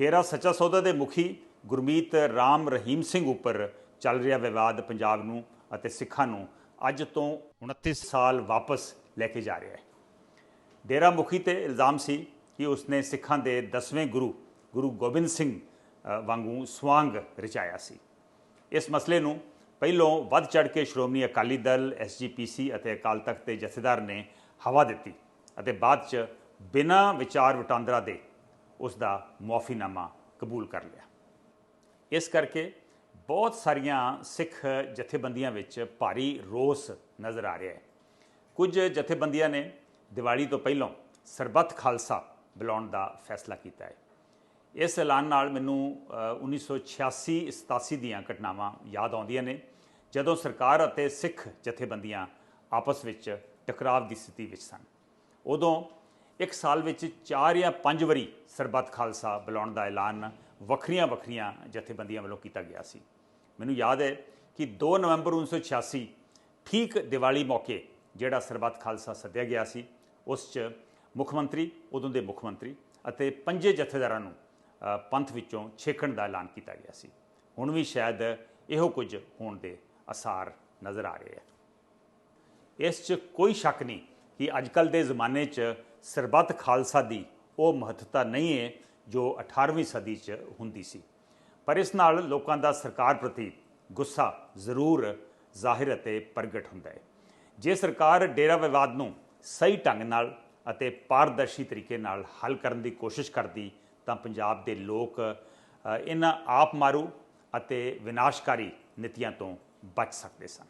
ਡੇਰਾ ਸੱਚਾ ਸੌਦਾ ਦੇ ਮੁਖੀ ਗੁਰਮੀਤ ਰਾਮ ਰਹੀਮ ਸਿੰਘ ਉੱਪਰ ਚੱਲ ਰਿਹਾ ਵਿਵਾਦ ਪੰਜਾਬ ਨੂੰ ਅਤੇ ਸਿੱਖਾਂ ਨੂੰ ਅੱਜ ਤੋਂ 29 ਸਾਲ ਵਾਪਸ ਲੈ ਕੇ ਜਾ ਰਿਹਾ ਹੈ। ਡੇਰਾ ਮੁਖੀ ਤੇ ਇਲਜ਼ਾਮ ਸੀ ਕਿ ਉਸਨੇ ਸਿੱਖਾਂ ਦੇ 10ਵੇਂ ਗੁਰੂ ਗੁਰੂ ਗੋਬਿੰਦ ਸਿੰਘ ਅ, ਵਾਂਗੂ ਸਵਾਂਗ ਰਚਾਇਆ ਸੀ। ਇਸ ਮਸਲੇ ਨੂੰ ਪਹਿਲੋਂ ਵੱਧ ਚੜ ਕੇ ਸ਼੍ਰੋਮਣੀ ਅਕਾਲੀ ਦਲ ਐਸਜੀਪੀਸੀ ਅਤੇ ਅਕਾਲ ਤਖਤ ਦੇ ਜਥੇਦਾਰ ਨੇ ਹਵਾ ਦਿੱਤੀ ਅਤੇ ਬਾਅਦ ਚ ਬਿਨਾਂ ਵਿਚਾਰ ਵਟਾਂਦਰਾ ਦੇ ਉਸ ਦਾ ਮੁਆਫੀਨਾਮਾ ਕਬੂਲ ਕਰ ਲਿਆ। ਇਸ ਕਰਕੇ ਬਹੁਤ ਸਾਰੀਆਂ ਸਿੱਖ ਜਥੇਬੰਦੀਆਂ ਵਿੱਚ ਭਾਰੀ ਰੋਸ ਨਜ਼ਰ ਆ ਰਿਹਾ ਹੈ। ਕੁਝ ਜਥੇਬੰਦੀਆਂ ਨੇ ਦੀਵਾਲੀ ਤੋਂ ਪਹਿਲਾਂ ਸਰਬੱਤ ਖਾਲਸਾ ਬੁਲਾਉਣ ਦਾ ਫੈਸਲਾ ਕੀਤਾ ਹੈ। ਇਸ ਐਲਾਨ ਨਾਲ ਮੈਨੂੰ ਅ, 1986 87 ਦੀਆਂ ਘਟਨਾਵਾਂ ਯਾਦ ਆਉਂਦੀਆਂ ਨੇ ਜਦੋਂ ਸਰਕਾਰ ਅਤੇ ਸਿੱਖ ਜਥੇਬੰਦੀਆਂ ਆਪਸ ਵਿੱਚ ਟਕਰਾਵ ਦੀ ਸਥਿਤੀ ਵਿੱਚ ਸਨ। ਉਦੋਂ ਇੱਕ ਸਾਲ ਵਿੱਚ 4 ਜਾਂ 5 ਵਾਰੀ ਸਰਬੱਤ ਖਾਲਸਾ ਬੁਲਾਉਣ ਦਾ ਐਲਾਨ ਵੱਖਰੀਆਂ ਵੱਖਰੀਆਂ ਜਥੇਬੰਦੀਆਂ ਵੱਲੋਂ ਕੀਤਾ ਗਿਆ ਸੀ। ਮੈਨੂੰ ਯਾਦ ਹੈ ਕਿ 2 ਨਵੰਬਰ 1986 ਠੀਕ ਦੀਵਾਲੀ ਮੌਕੇ ਜਿਹੜਾ ਸਰਬੱਤ ਖਾਲਸਾ ਸੱਦਿਆ ਗਿਆ ਸੀ, ਉਸ 'ਚ ਮੁੱਖ ਮੰਤਰੀ, ਉਦੋਂ ਦੇ ਮੁੱਖ ਮੰਤਰੀ ਅਤੇ ਪੰਜੇ ਜਥੇਦਾਰਾਂ ਨੂੰ ਪੰਥ ਵਿੱਚੋਂ ਛੇਕਣ ਦਾ ਐਲਾਨ ਕੀਤਾ ਗਿਆ ਸੀ। ਹੁਣ ਵੀ ਸ਼ਾਇਦ ਇਹੋ ਕੁਝ ਹੋਣ ਦੇ ਅਸਾਰ ਨਜ਼ਰ ਆ ਰਹੇ ਹੈ ਇਸ 'ਚ ਕੋਈ ਸ਼ੱਕ ਨਹੀਂ ਕਿ ਅੱਜਕੱਲ ਦੇ ਜ਼ਮਾਨੇ 'ਚ ਸਰਬੱਤ ਖਾਲਸਾ ਦੀ ਉਹ ਮਹੱਤਤਾ ਨਹੀਂ ਹੈ ਜੋ 18ਵੀਂ ਸਦੀ 'ਚ ਹੁੰਦੀ ਸੀ। ਪਰ ਇਸ ਨਾਲ ਲੋਕਾਂ ਦਾ ਸਰਕਾਰ ਪ੍ਰਤੀ ਗੁੱਸਾ ਜ਼ਰੂਰ ਜ਼ਾਹਿਰ ਅਤੇ ਪ੍ਰਗਟ ਹੁੰਦਾ ਹੈ। ਜੇ ਸਰਕਾਰ ਡੇਰਾ ਵਿਵਾਦ ਨੂੰ ਸਹੀ ਢੰਗ ਨਾਲ ਅਤੇ ਪਾਰਦਰਸ਼ੀ ਤਰੀਕੇ ਨਾਲ ਹੱਲ ਕਰਨ ਦੀ ਕੋਸ਼ਿਸ਼ ਕਰਦੀ, ਤਾਂ ਪੰਜਾਬ ਦੇ ਲੋਕ ਇਹਨਾਂ ਆਪ ਮਾਰੂ ਅਤੇ ਵਿਨਾਸ਼ਕਾਰੀ ਨੀਤੀਆਂ ਤੋਂ ਬਚ ਸਕਦੇ ਸਨ।